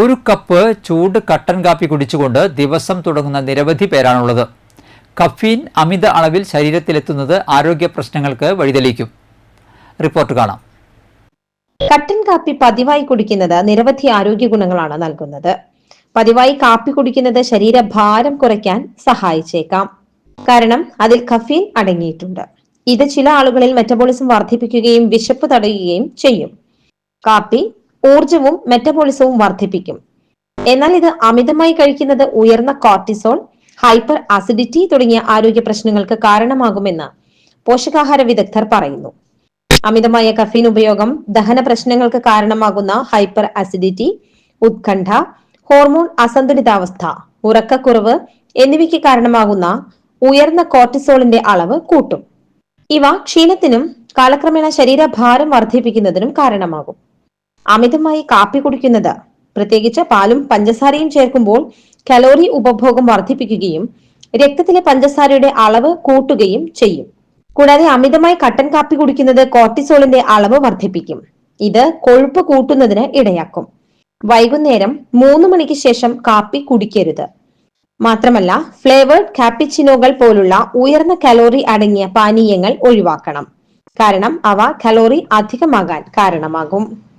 ഒരു കപ്പ് ചൂട് കട്ടൻ കാപ്പി കുടിച്ചുകൊണ്ട് ദിവസം തുടങ്ങുന്ന നിരവധി പേരാണുള്ളത്. കഫീൻ അമിത അളവിൽ ശരീരത്തിലെത്തുന്നത് ആരോഗ്യ പ്രശ്നങ്ങൾക്ക് വഴിതെളിക്കും റിപ്പോർട്ട് കാണാം. കട്ടൻ കാപ്പി പതിവായി കുടിക്കുന്നത് നിരവധി ആരോഗ്യ ഗുണങ്ങളാണ് നൽകുന്നത്. പതിവായി കാപ്പി കുടിക്കുന്നത് ശരീരഭാരം കുറയ്ക്കാൻ സഹായിച്ചേക്കാം. കാരണം അതിൽ കഫീൻ അടങ്ങിയിട്ടുണ്ട്. ഇത് ചില ആളുകളിൽ മെറ്റബോളിസം വർദ്ധിപ്പിക്കുകയും വിശപ്പ് തടയുകയും ചെയ്യും. കാപ്പി ഊർജവും മെറ്റബോളിസവും വർദ്ധിപ്പിക്കും. എന്നാൽ ഇത് അമിതമായി കഴിക്കുന്നത് ഉയർന്ന കോർട്ടിസോൾ ഹൈപ്പർ ആസിഡിറ്റി തുടങ്ങിയ ആരോഗ്യ പ്രശ്നങ്ങൾക്ക് കാരണമാകുമെന്ന് പോഷകാഹാര വിദഗ്ധർ പറയുന്നു. അമിതമായ കഫീൻ ഉപയോഗം ദഹന പ്രശ്നങ്ങൾക്ക് കാരണമാകുന്ന ഹൈപ്പർ ആസിഡിറ്റി ഉത്കണ്ഠ ഹോർമോൺ അസന്തുലിതാവസ്ഥ ഉറക്കക്കുറവ് എന്നിവയ്ക്ക് കാരണമാകുന്ന ഉയർന്ന കോർട്ടിസോളിന്റെ അളവ് കൂട്ടും. ഇവ ക്ഷീണത്തിനും കാലക്രമേണ ശരീരഭാരം വർദ്ധിപ്പിക്കുന്നതിനും കാരണമാകും. അമിതമായി കാപ്പി കുടിക്കുന്നത്. പ്രത്യേകിച്ച് പാലും പഞ്ചസാരയും ചേർക്കുമ്പോൾ കലോറി ഉപഭോഗം വർദ്ധിപ്പിക്കുകയും രക്തത്തിലെ പഞ്ചസാരയുടെ അളവ് കൂട്ടുകയും ചെയ്യും. കൂടാതെ അമിതമായി കട്ടൻ കാപ്പി കുടിക്കുന്നത് കോർട്ടിസോളിന്റെ അളവ് വർദ്ധിപ്പിക്കും. ഇത് കൊഴുപ്പ് കൂട്ടുന്നതിന് ഇടയാക്കും. വൈകുന്നേരം മൂന്ന് മണിക്ക് ശേഷം കാപ്പി കുടിക്കരുത്. മാത്രമല്ല ഫ്ലേവേർഡ് കാപ്പിച്ചിനോകൾ പോലുള്ള ഉയർന്ന കലോറി അടങ്ങിയ പാനീയങ്ങൾ ഒഴിവാക്കണം. കാരണം അവ കലോറി അധികമാകാൻ കാരണമാകും.